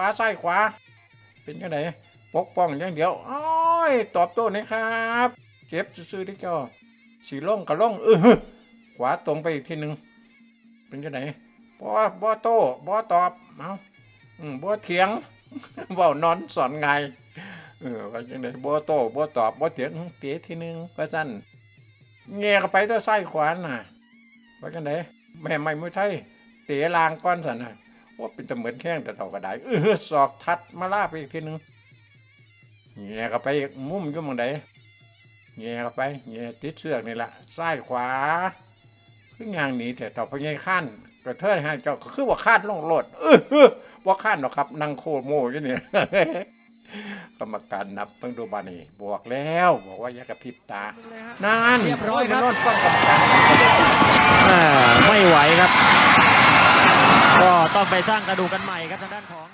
ขวาซ้ายขวา เป็นยังไงปกป้องอย่างเดียวโอ้ยตอบโต้นะครับ เจ็บซื่อๆที่เจ้าสีล่องกับล่งเออขวาตรงไปอีกทีหนึ่งเป็นยังไงบ่บ่โต้บ่ตอบเอาบ่เถียงเว้านอนสอนไงเออว่าจังไดบ่โต้บ่ตอบบ่เถียงเตะทีหนึงว่าซั่นแง่เข้าไปตัวซ้ขวาน่ะว่าจังไดแม่ไม่มือไทยเตะลางก้อนซั่นน่ะ ว่าเป็นตะเหมือนแข้งแต่เท่าก็ได้เออศอกทัดมาลาไปอีกทีหนึงแง่เข้าไปอีกมุมอยู่หมองใดแง่เข้าไปแง่ติดเสือกนี่ล่ะซ้ายขวาคือย่างหนีแต่ต่อพญายข้านกระเทิดให้เจ้าก็คือว่าข้านลงโลดเออเออบ่ข้านหรอกครับนั่งโคโม่อยู่นี่กรรมการนับเพิ่งดูบานี่บอกแล้ว บอกว่าอย่ากระพริบตานั่นเรียบร้อยครับโนอนฟังกรรมการอ่าไม่ไหวครับก็้องไปสร้างกระดูกกันใหม่ครับทางด้านของ